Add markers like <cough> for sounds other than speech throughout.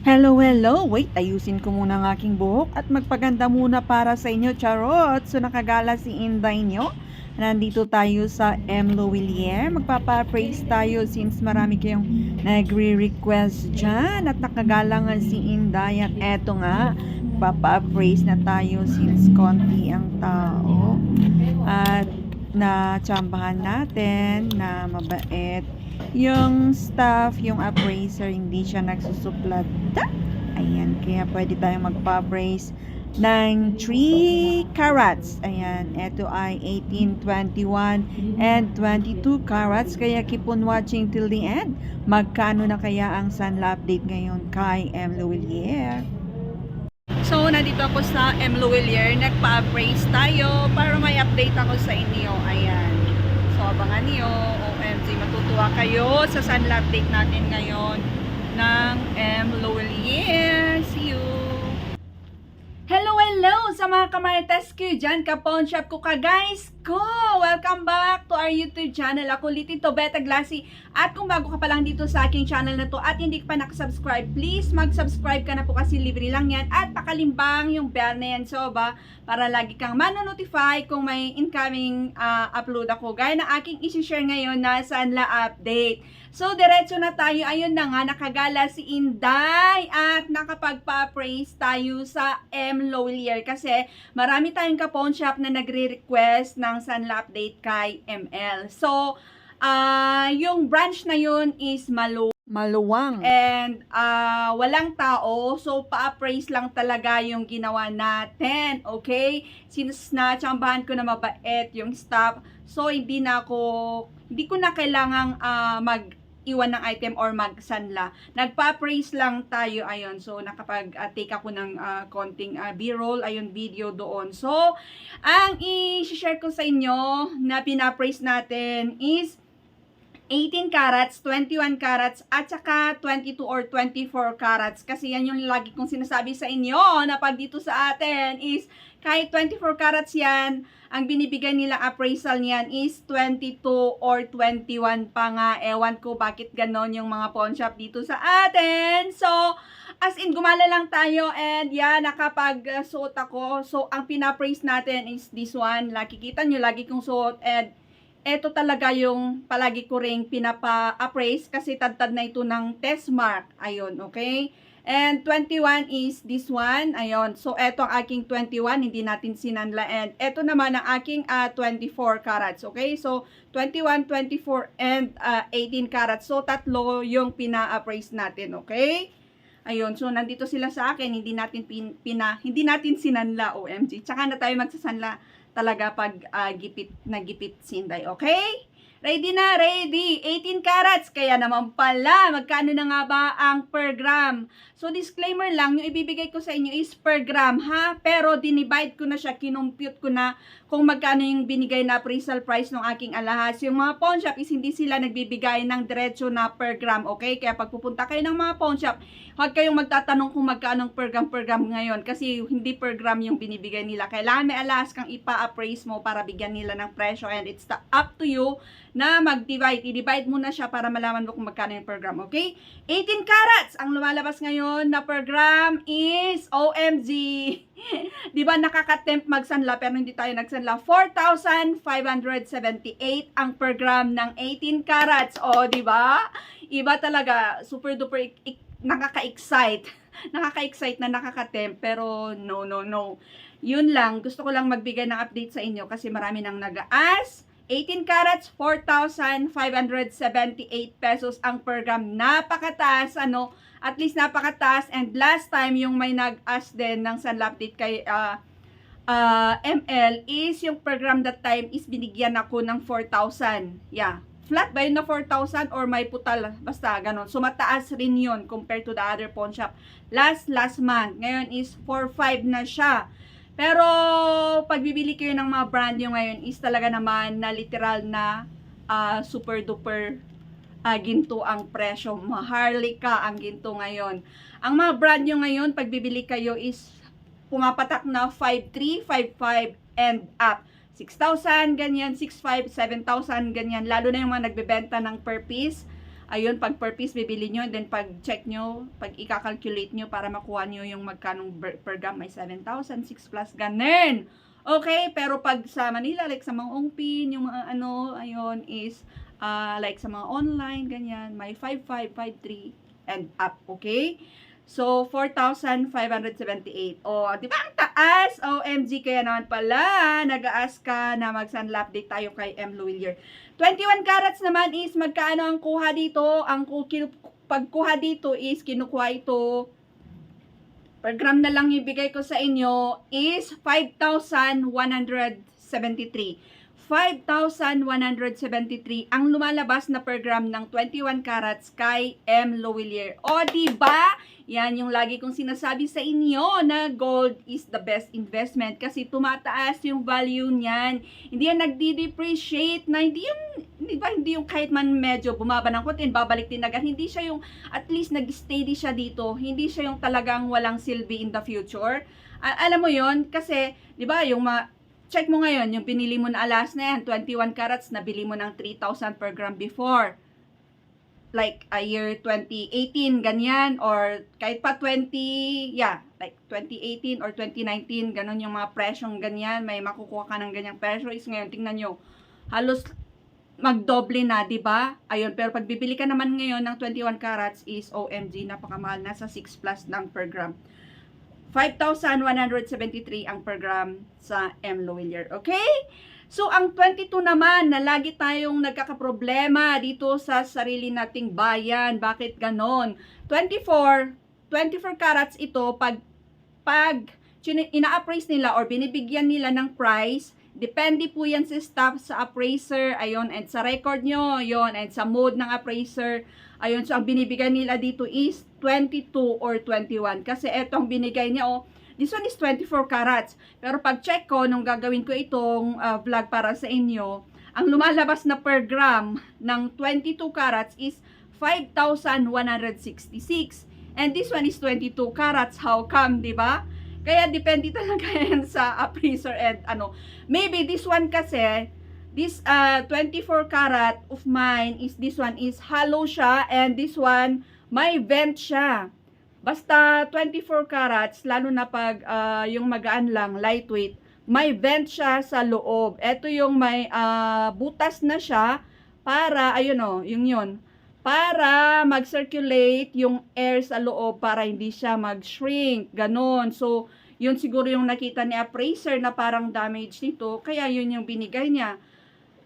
Hello, hello! Wait, ayusin ko muna ang aking buhok at magpaganda muna para sa inyo, charot! So, nakagala si Inday nyo. Nandito tayo sa M. Lovillier. Magpapa-praise tayo since marami kayong nagre-request dyan. At nakagala nga si Inday. At eto nga, magpapa-praise na tayo since konti ang tao. At na-chambahan natin na mabait yung staff, yung appraiser, hindi siya nagsusuplada. Ayan, kaya pwede tayong magpa-appraise ng 3 carats. Ayan, ito ay 18, 21, and 22 carats. Kaya keep on watching till the end. Magkano na kaya ang Sanla update ngayon kay M. Lovillier? So, nandito ako sa M. Lovillier. Nagpa-appraise tayo para may update ako sa inyo. Ayan. So, abangan niyo. OMG, matutuwa kayo sa Sanla update natin ngayon ng M. Lovillier. See you! Hello, hello sa mga kamarites ko dyan, ka-pawn shop ko ka guys ko! Welcome back to our YouTube channel. Ako ulit ito, Beta Glassy. At kung bago ka pa lang dito sa aking channel na to at hindi ka pa nakasubscribe, please mag-subscribe ka na po kasi libre lang yan. At pakalimbang yung bell na yan, so ba, para lagi kang manonotify kung may incoming ah, upload ako. Gaya ng aking isi-share ngayon na Sanla update. So, diretso na tayo. Ayun na nga, nakagala si Inday at nakapagpa-praise tayo sa M. Lowlier kasi marami tayong ka-pawn shop na nagre-request ng Sanla update kay ML. So, ah yung branch na yun is Malu Maluwang. and ah walang tao. So, pa-appraise lang talaga yung ginawa natin. Okay? Since na-chambahan ko na mabait yung staff, so hindi na ako, hindi ko na kailangang ah, mag iwan ng item or magsanla. Nagpa-praise lang tayo ayun. So nakapag-take ako ng ah, konting ah, B-roll ayun video doon. So ang i-share ko sa inyo na pina-praise natin is 18 carats, 21 carats, at saka 22 or 24 carats. Kasi yan yung lagi kong sinasabi sa inyo na pag dito sa atin is kahit 24 carats yan, ang binibigay nilang appraisal niyan is 22 or 21 pa nga. Ewan ko bakit ganon yung mga pawn shop dito sa atin. So, as in, gumala lang tayo and yan, nakapag-suot ako. So, ang pinapraise natin is this one. Lagi kita nyo, lagi kong suot and eto talaga yung palagi ko ring pinapa-appraise kasi tad-tad na ito ng test mark. Ayun, okay? And 21 is this one. Ayun. So, eto ang aking 21. Hindi natin sinanla. And eto naman ang aking ah, 24 carats. Okay? So, 21, 24, and ah, 18 carats. So, tatlo yung pina-appraise natin. Okay? Ayun. So, nandito sila sa akin. Hindi natin pin, pina, hindi natin sinanla, OMG. Tsaka na tayo magsasanla talaga pag ah, gipit na gipit si Inday. Okay? Ready na, ready. 18 carats. Kaya naman pala, magkano na nga ba ang per gram? So, disclaimer lang, yung ibibigay ko sa inyo is per gram, ha? Pero, dinivide ko na siya, kinumpute ko na kung magkano yung binigay na appraisal price ng aking alahas. Yung mga pawn shop is hindi sila nagbibigay ng diretso na per gram, okay? Kaya pag pupunta kayo ng mga pawn shop, huwag kayong magtatanong kung magkano per gram per gram ngayon kasi hindi per gram yung binibigay nila. Kailangan may alahas kang ipa-appraise mo para bigyan nila ng presyo and it's the, up to you na mag-divide. I-divide mo na siya para malaman mo kung magkano yung per gram, okay? 18 carats! Ang lumalabas ngayon na per gram is OMG! <laughs> di ba nakaka-tempt magsanla pero hindi tayo nagsanla? 4,578 ang per gram ng 18 carats. O, di ba? Iba talaga. Super duper nakaka-excite. <laughs> nakaka-excite na nakaka-tempt pero no, no, no. Yun lang. Gusto ko lang magbigay ng update sa inyo kasi marami nang nag-aas. 18 carats, 4,578 pesos ang per gram. Napakataas, ano, at least napakataas. And last time, yung may nag-ask din ng Sunlap Update kay ah, ah, ML is yung per gram that time is binigyan ako ng 4,000. Yeah. Flat ba yun na 4,000 or may putal? Basta, ganon. So, mataas rin yun compared to the other pawn shop. Last, last month. Ngayon is 4,500 na siya. Pero, pag bibili kayo ng mga brand yung ngayon is talaga naman na literal na ah, super duper ah, ginto ang presyo. Maharlika ang ginto ngayon. Ang mga brand nyo ngayon, pag bibili kayo is pumapatak na 5,3, 5,5 and up. 6,000, ganyan, 6,500, 7,000, ganyan. Lalo na yung mga nagbebenta ng per piece. Ayun, pag per piece bibili nyo, then pag check nyo, pag i-calculate nyo para makuha nyo yung magkanong per gram may 7,000, 6 plus, ganun. Okay, pero pag sa Manila, like sa mga ongpin, yung mga ano, ayun, is ah, like sa mga online, ganyan, may 5,500, 5,300 and up, okay? So, 4,578. O, di ba ang taas? OMG, kaya naman pala, nag-aas ka na mag-sunlap update tayo kay M. Luwilier. 21 carats naman is magkano ang kuha dito? Ang pagkuha dito is kinukuha ito per gram na lang ibigay ko sa inyo is 5,173. 5,173 ang lumalabas na per gram ng 21 carats kay M. Lowillier. O, di ba? Yan yung lagi kong sinasabi sa inyo na gold is the best investment kasi tumataas yung value niyan. Hindi yan nagdi-depreciate na hindi yung, di ba, hindi yung kahit man medyo bumaba ng konti, babalik din agad. Hindi siya yung at least nag-steady siya dito. Hindi siya yung talagang walang silbi in the future. A- alam mo yon kasi, di ba, yung ma- check mo ngayon, yung binili mo na alas na yan, 21 carats, nabili mo ng 3,000 per gram before. Like, a year 2018, ganyan, or kahit pa 20, yeah, like 2018 or 2019, ganun yung mga presyong ganyan, may makukuha ka ng ganyang presyo, is ngayon, tingnan nyo, halos magdoble na, di ba? Ayun, pero pag bibili ka naman ngayon ng 21 carats is OMG, napakamahal, nasa 6 plus ng per gram. 5,173 ang per gram sa M. Lowillier. Okay? So, ang 22 naman, na lagi tayong nagkakaproblema dito sa sarili nating bayan. Bakit ganon? 24, 24 carats ito, pag, pag ina-appraise nila or binibigyan nila ng price, depende po yan sa staff, sa appraiser, ayun, and sa record nyo, yon and sa mode ng appraiser, ayun, so ang binibigay nila dito is 22 or 21. Kasi etong binigay niya, oh, this one is 24 carats. Pero pag check ko, nung gagawin ko itong ah, vlog para sa inyo, ang lumalabas na per gram ng 22 carats is 5,166. And this one is 22 carats. How come, di ba? Kaya depende <laughs> talaga yan sa appraiser and ano. Maybe this one kasi, this uh, 24 karat of mine is this one is hollow siya and this one may vent siya. Basta 24 carats, lalo na pag ah, yung magaan lang, lightweight, may vent siya sa loob. Ito yung may ah, butas na siya para, ayun o, yung yun, para mag-circulate yung air sa loob para hindi siya mag-shrink. Ganon. So, yun siguro yung nakita ni appraiser na parang damage nito, kaya yun yung binigay niya.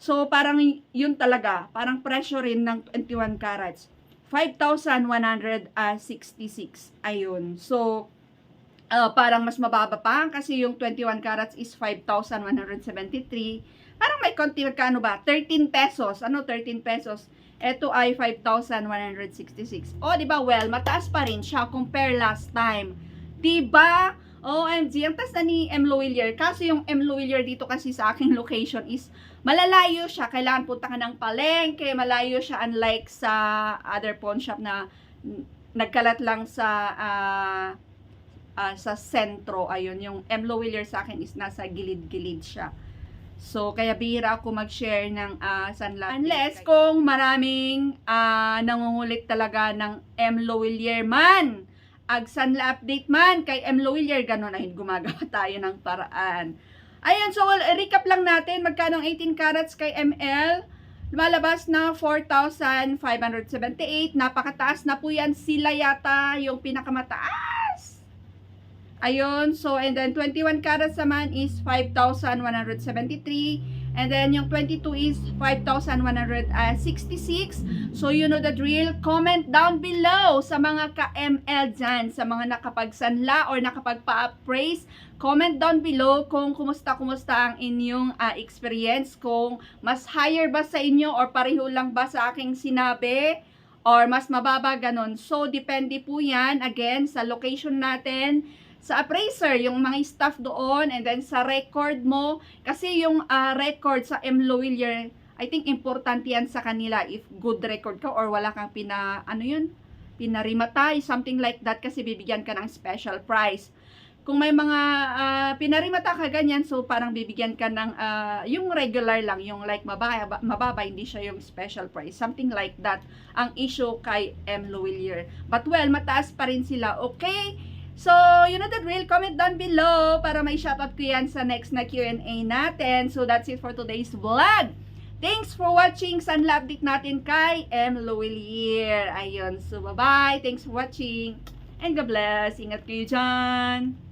So, parang yun talaga, parang presyo rin ng 21 carats. 5,166. Ayun. So, ah, parang mas mababa pa kasi yung 21 carats is 5,173. Parang may konti magkano ba? 13 pesos. Ano 13 pesos? Ito ay 5,166. O, di ba? Well, mataas pa rin siya compare last time. Di ba? OMG, ang taas na ni M. Lowillier. Kaso yung M. Lowillier dito kasi sa aking location is malalayo siya. Kailangan punta ka ng palengke. Malayo siya unlike sa other pawn shop na nagkalat lang sa ah, ah, sa sentro. Ayun, yung M. Lowillier sa akin is nasa gilid-gilid siya. So, kaya bihira ako mag-share ng uh, sunlight. Unless kung maraming ah, nangungulit talaga ng M. Lowillier man ag sanla update man kay M. Lowillier, ganun ay gumagawa <laughs> tayo ng paraan. Ayan, so well, recap lang natin, magkano ang 18 carats kay ML? Lumalabas na 4,578. Napakataas na po yan. Sila yata yung pinakamataas. Ayun, so and then 21 carats naman is 5,173. And then yung 22 is 5,166. So you know the drill. Comment down below sa mga ka-ML dyan, sa mga nakapagsanla or nakapagpa-appraise. Comment down below kung kumusta-kumusta ang inyong ah, experience. Kung mas higher ba sa inyo or pareho lang ba sa aking sinabi or mas mababa ganon. So depende po yan again sa location natin sa appraiser, yung mga staff doon, and then sa record mo, kasi yung ah, record sa M. Lowillier, I think importante yan sa kanila if good record ka or wala kang pina, ano yun, pinarimatay, something like that, kasi bibigyan ka ng special price. kung may mga ah, pinarimata ka ganyan, so parang bibigyan ka ng ah, yung regular lang, yung like mababa, mababa, hindi siya yung special price. Something like that ang issue kay M. Luwilier. But well, mataas pa rin sila, okay? So, you know the drill. Comment down below para may shoutout ko yan sa next na Q&A natin. So, that's it for today's vlog. Thanks for watching. Sunla update natin kay M. Luwilier. Ayun. So, bye-bye. Thanks for watching. And God bless. Ingat kayo dyan.